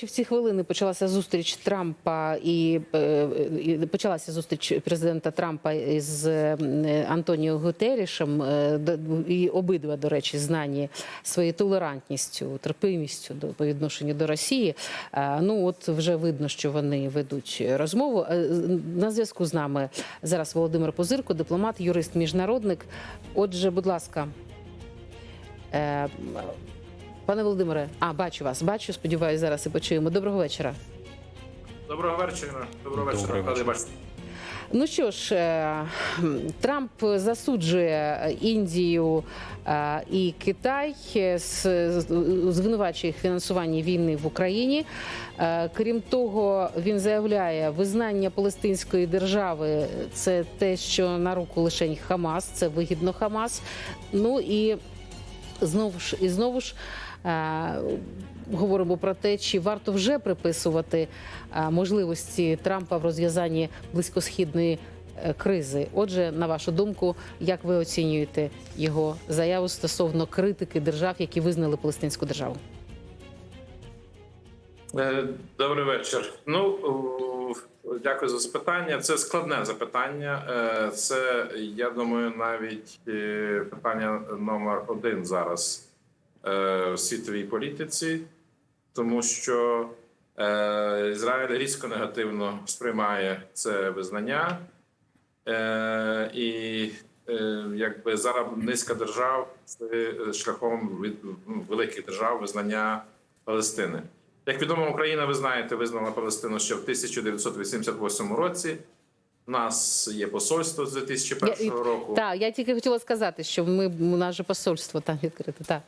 речі, в ці хвилини почалася зустріч Трампа і, е, почалася зустріч президента Трампа із е, Антоніо Гутерішем. Е, І обидва, до речі, знані своєю толерантністю, терпимістю до по відношенню до Росії. Ну от вже видно, що вони ведуть розмову. На зв'язку з нами зараз Володимир Позирко, дипломат, юрист, міжнародник. Отже, будь ласка. Пане Володимире, а бачу вас, бачу. Сподіваюся, зараз і почуємо. Доброго вечора. Доброго вечора. Доброго вечора. Вечір. бачити. Ну що ж, е, Трамп засуджує Індію е, і Китай, е, з- звинувачує їх фінансуванні війни в Україні. Крім того, він заявляє, визнання Палестинської держави це те, що на руку лише Хамас, це вигідно Хамас. Ну і знову ж і знову ж. Е, Говоримо про те, чи варто вже приписувати е, можливості Трампа в розв'язанні близькосхідної е, кризи. Отже, на вашу думку, як ви оцінюєте його заяву стосовно критики держав, які визнали Палестинську державу? Добрий вечір. Ну дякую за запитання. Це складне запитання. Це я думаю, навіть питання номер один зараз в світовій політиці, тому що е, Ізраїль різко негативно сприймає це визнання, Е, і е, якби зараз низка держав це шляхом від ну, великих держав визнання Палестини. Як відомо, Україна, ви знаєте, визнала Палестину ще в 1988 році. У нас є посольство з 2001 року. Так, я тільки хотіла сказати, що ми у нас же посольство там відкрите. Так.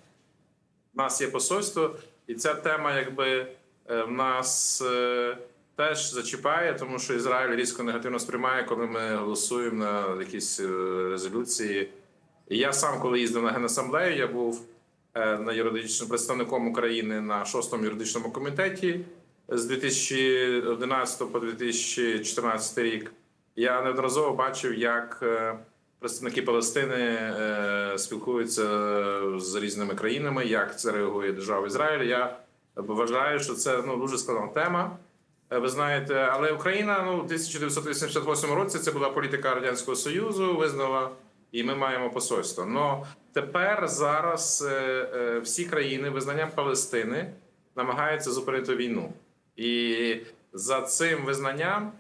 У нас є посольство, і ця тема, якби е, в нас е, теж зачіпає, тому що Ізраїль різко негативно сприймає, коли ми голосуємо на якісь е, резолюції. І я сам, коли їздив на генасамблею, я був на юридичним представником України на шостому юридичному комітеті з 2011 по 2014 рік. Я неодноразово бачив, як представники Палестини е, спілкуються з різними країнами, як це реагує держава Ізраїль. Я вважаю, що це ну дуже складна тема. Е, Ви знаєте, але Україна ну в 1988 році це була політика радянського союзу, визнала, і ми маємо посольство. Но тепер зараз е, всі країни визнанням Палестини намагаються зупинити війну, і за цим визнанням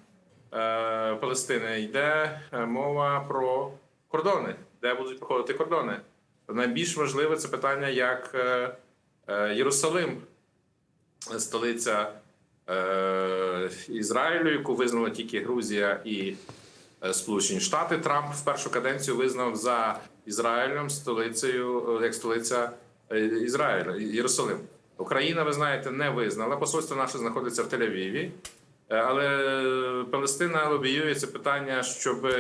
Палестини йде мова про кордони, де будуть проходити кордони. Найбільш важливе це питання, як е, е, Єрусалим, столиця е, Ізраїлю, яку визнала тільки Грузія і Сполучені Штати. Трамп в першу каденцію визнав за Ізраїлем столицею як столиця Ізраїля Єрусалим. Україна, ви знаєте, не визнала. Посольство наше знаходиться в Тель-Авіві. Але Палестина лобіює це питання, щоб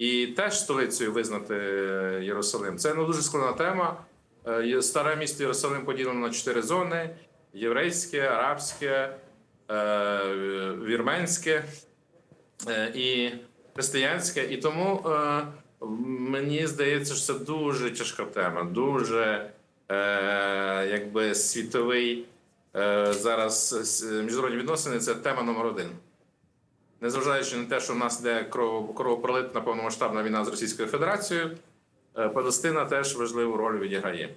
і теж столицею визнати е, Єрусалим. Це ну, дуже складна тема. Е, Старе місто Єрусалим поділено на чотири зони: єврейське, арабське, е, вірменське і християнське. І тому мені здається, що це дуже тяжка тема, дуже якби світовий зараз міжнародні відносини це тема номер один. Незважаючи на те, що в нас йде кров- кровопролитна повномасштабна війна з Російською Федерацією, е, Палестина теж важливу роль відіграє.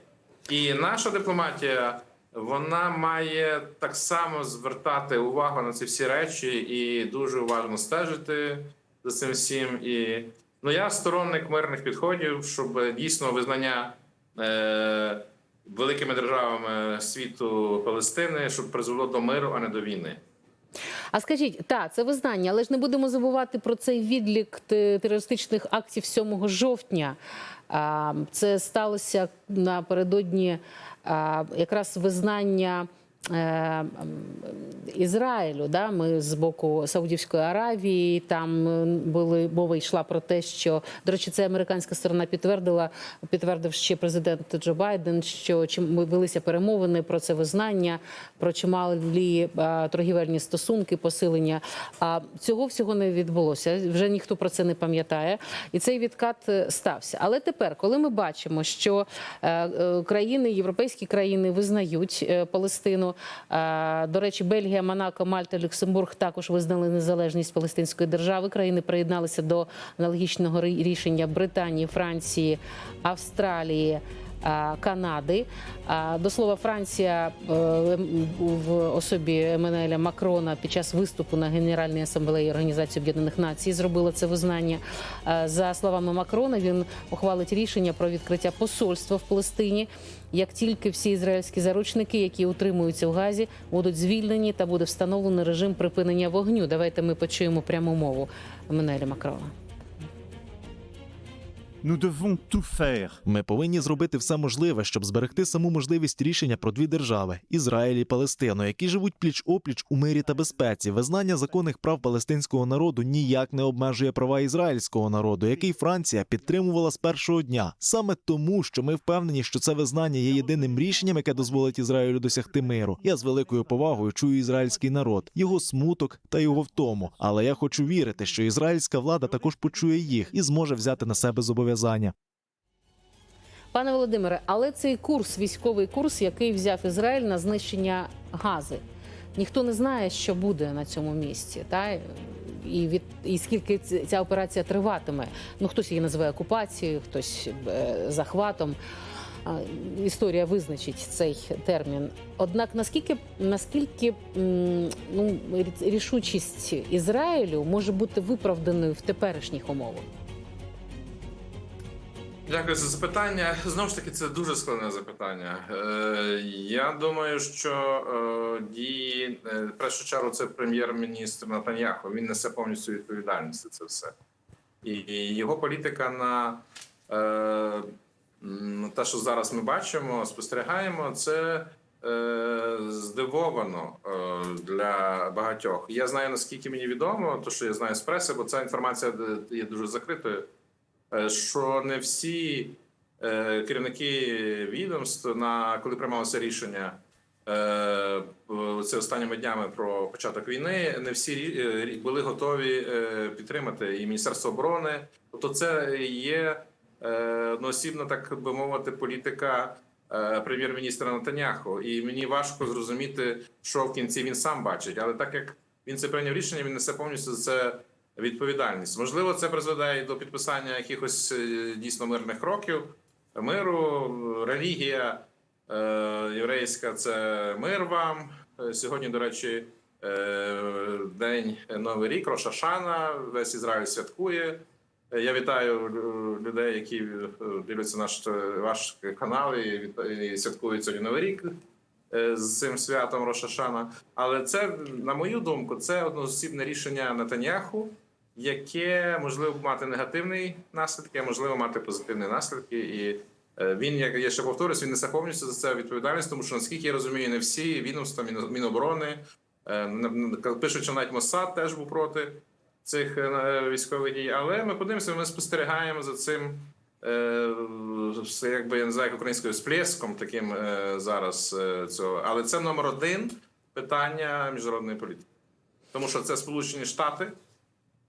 І наша дипломатія вона має так само звертати увагу на ці всі речі і дуже уважно стежити за цим всім. І ну я сторонник мирних підходів, щоб дійсно визнання е, великими державами світу Палестини, щоб призвело до миру, а не до війни. А скажіть, так, це визнання, але ж не будемо забувати про цей відлік те- терористичних актів 7 жовтня. Це сталося напередодні якраз визнання. Е, Ізраїлю, да, ми з боку Саудівської Аравії. Там е, були мова йшла про те, що до речі, це американська сторона підтвердила, підтвердив ще президент Джо Байден, що чим велися перемовини про це визнання, про чималі е, торгівельні стосунки, посилення. А цього всього не відбулося. Вже ніхто про це не пам'ятає, і цей відкат стався. Але тепер, коли ми бачимо, що країни, європейські країни визнають е, Е, До речі, Бельгія, Монако, Мальта, Люксембург також визнали незалежність Палестинської держави. Країни приєдналися до аналогічного рішення Британії, Франції, Австралії. Е, Канади до слова, Франція е, в особі Еммануеля Макрона під час виступу на Генеральній асамблеї Організації Об'єднаних Націй зробила це визнання. Е, За словами Макрона, він ухвалить рішення про відкриття посольства в Палестині. Як тільки всі ізраїльські заручники, які утримуються в Газі, будуть звільнені та буде встановлений режим припинення вогню. Давайте ми почуємо пряму мову Еммануеля Макрона. Ми повинні зробити все можливе, щоб зберегти саму можливість рішення про дві держави Ізраїль і Палестину, які живуть пліч опліч у мирі та безпеці. Визнання законних прав палестинського народу ніяк не обмежує права ізраїльського народу, який Франція підтримувала з першого дня. Саме тому, що ми впевнені, що це визнання є єдиним рішенням, яке дозволить Ізраїлю досягти миру. Я з великою повагою чую ізраїльський народ, його смуток та його втому. Але я хочу вірити, що ізраїльська влада також почує їх і зможе взяти на себе зобов'язання. Пане Володимире, але цей курс, військовий курс, який взяв Ізраїль на знищення гази, ніхто не знає, що буде на цьому місці, та і від і скільки ця операція триватиме. Ну хтось її називає окупацією, хтось е, захватом. Історія визначить цей термін. Однак наскільки наскільки ну рі- рішучість Ізраїлю може бути виправданою в теперішніх умовах? Дякую за запитання. Знову ж таки, це дуже складне запитання. Е, я думаю, що е, дії е, першу чергу це прем'єр-міністр Натаньяху. Він несе повністю відповідальність за це все. І, його політика на те, що зараз ми бачимо, спостерігаємо, це здивовано для багатьох. Я знаю наскільки мені відомо, то що я знаю з преси, бо ця інформація є дуже закритою що не всі е, керівники відомств, на коли приймалося рішення е, це останніми днями про початок війни, не всі е, були готові е, підтримати і Міністерство оборони. Тобто, це є е, одноосібно, так би мовити, політика. е, Прем'єр-міністра Натаняху, і мені важко зрозуміти, що в кінці він сам бачить. Але так як він це прийняв рішення, він несе повністю це відповідальність. Можливо, це призведе і до підписання якихось е, дійсно мирних кроків. Миру, релігія е, єврейська це мир вам. Е, Сьогодні, до речі, день Новий рік, Рошашана, весь Ізраїль святкує. Я вітаю людей, які дивляться наш ваш канал і, і святкують сьогодні Новий рік з цим святом Рошашана. Але це, на мою думку, це одноосібне рішення Натаняху, яке можливо мати негативний наслідки, а можливо мати позитивні наслідки. І е, він, як я ще повторюсь, він несе повністю за це відповідальність, тому що наскільки я розумію, не всі відомства Міноборони е, пишуть, що навіть Моссад теж був проти цих е, військових дій. Але ми подивимося, ми спостерігаємо за цим. Все якби я не знаю, як українською сплеском таким зараз цього, але це номер один питання міжнародної політики, тому що це Сполучені Штати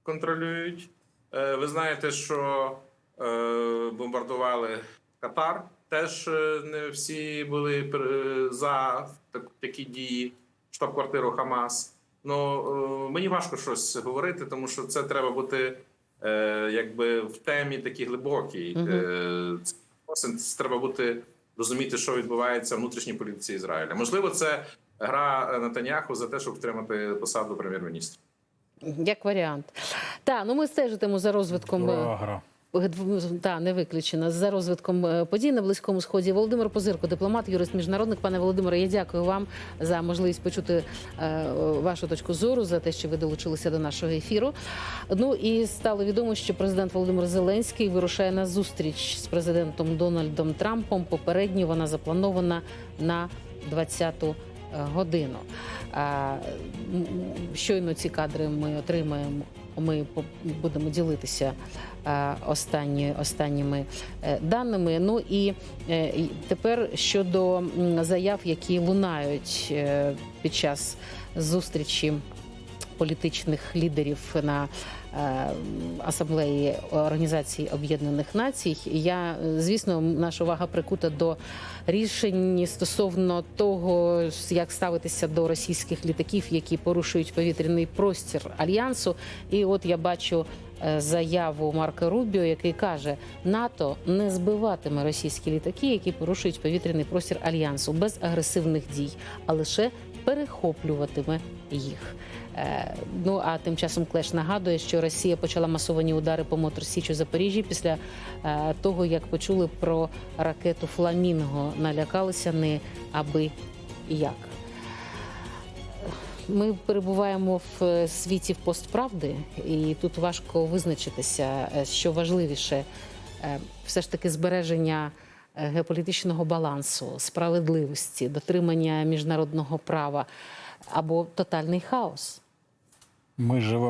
контролюють. Е, Ви знаєте, що е, бомбардували Катар. Теж е, не всі були за такі дії, штаб-квартиру Хамас. Ну мені важко щось говорити, тому що це треба бути якби в темі такій глибокій. Це треба бути розуміти, що відбувається в внутрішній політиці Ізраїля. Можливо, це гра Натаняху за те, щоб втримати посаду прем'єр-міністра. Як варіант. Так, ну ми стежитимо за розвитком. е, Та не виключено за розвитком е, подій на близькому сході. Володимир Позирко, дипломат, юрист, міжнародник. Пане Володимире, я дякую вам за можливість почути е, вашу точку зору за те, що ви долучилися до нашого ефіру. Ну і стало відомо, що президент Володимир Зеленський вирушає на зустріч з президентом Дональдом Трампом. Попередньо вона запланована на 20-ту годину. Щойно ці кадри ми отримаємо. Ми будемо ділитися останні, останніми е, даними. Ну і е, тепер щодо заяв, які лунають е, під час зустрічі політичних лідерів на е, асамблеї Організації Об'єднаних Націй. Я, звісно, наша увага прикута до рішень стосовно того, як ставитися до російських літаків, які порушують повітряний простір альянсу. І от я бачу е, заяву Марка Рубіо, який каже, НАТО не збиватиме російські літаки, які порушують повітряний простір альянсу без агресивних дій, а лише перехоплюватиме їх. Е, Ну а тим часом Клеш нагадує, що Росія почала масовані удари по Моторсіч у Запоріжжі після е, того, як почули про ракету Фламінго. Налякалися не аби як. Ми перебуваємо в е, світі в постправди, і тут важко визначитися, що важливіше все ж таки збереження геополітичного балансу, справедливості, дотримання міжнародного права або тотальний хаос. Ми живемо.